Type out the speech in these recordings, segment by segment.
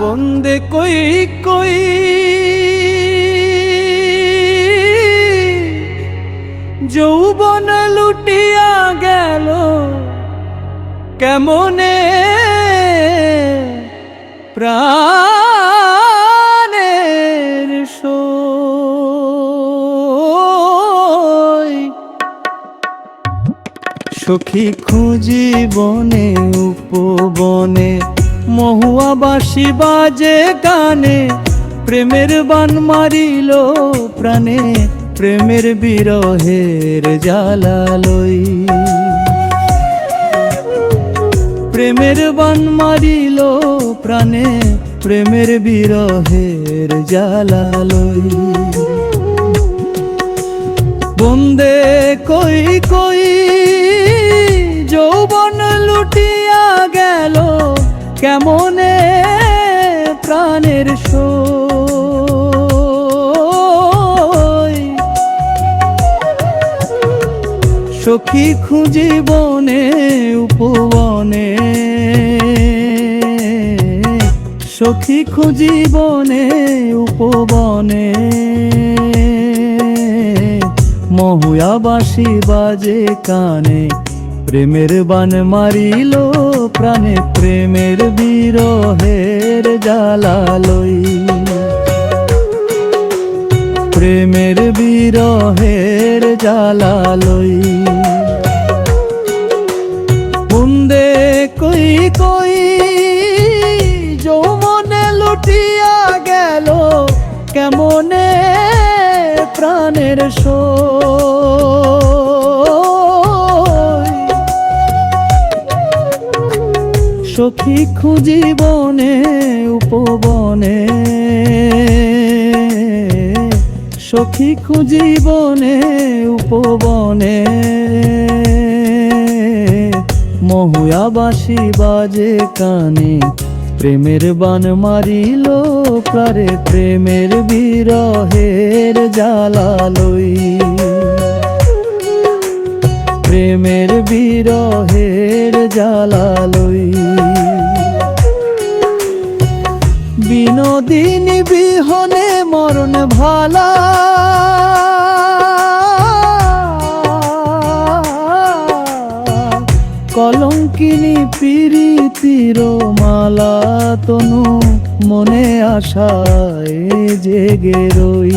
বন্দে কই কই? যৌবন লুটিয়া গেল কেমনে প্রাণের সখী খুঁজি বনে, উপবনে মহুয়া বাসি বাজে গানে, প্রেমের বান মারিল প্রাণে, প্রেমের বিরহের জালালই প্রেমের বান মারিল প্রাণে প্রেমের বিরহের জালালই বন্দে কই কই যৌবন লুটিয়া গেল কেমনে সখী খুঁজি বনে, উপবনে। সখী খুঁজি বনে, উপবনে। মহুয়া বাসি বাজে কানে, প্রেমের বান মারিল প্রাণে, প্রেমের বিরহের জালালই প্রেমের বিরহের জালালই কেমনে প্রাণের সই। সখী খুঁজি বনে, উপবনে। সখী খুঁজি বনে, উপবনে। মহুয়া বাসি বাজে কানে। প্রেমের বান মারিল প্রারে প্রেমের বিরহের জালালই প্রেমের বিরহের জালালই বিনোদিনী বিহনে মরণ ভালা পিরিতির মালা তনু মনে আশায় জেগে রই।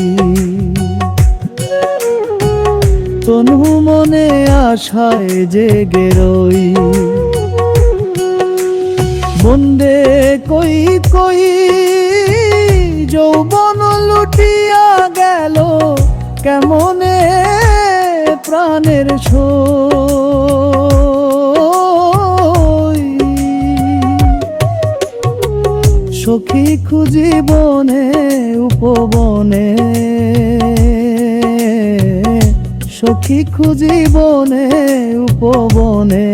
তনু মনে আশায় জেগে রই। বন্দে কই কই যৌবন লুটিয়া গেল, কেমনে প্রাণের সই সখী খুঁজি বনে, উপবনে। সখী খুঁজি বনে, উপবনে।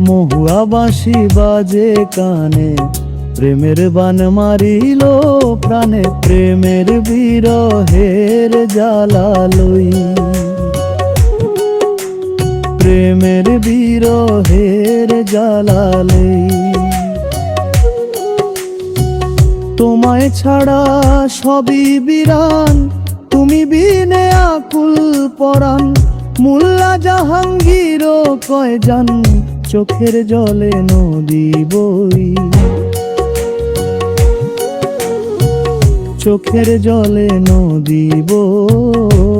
মহুয়া বাঁশি বাজে কানে, প্রেমের বান মারিল প্রাণে, প্রেমের বিরহের জালালই প্রেমের বিরহের জালালই তোমায় ছাড়া সবই বিরান। তুমি বিনে আকুল পরাণ। মুল্লা জাহাঙ্গীর কয় জান চোখের জলে নদী বই। চোখের জলে নদী বই।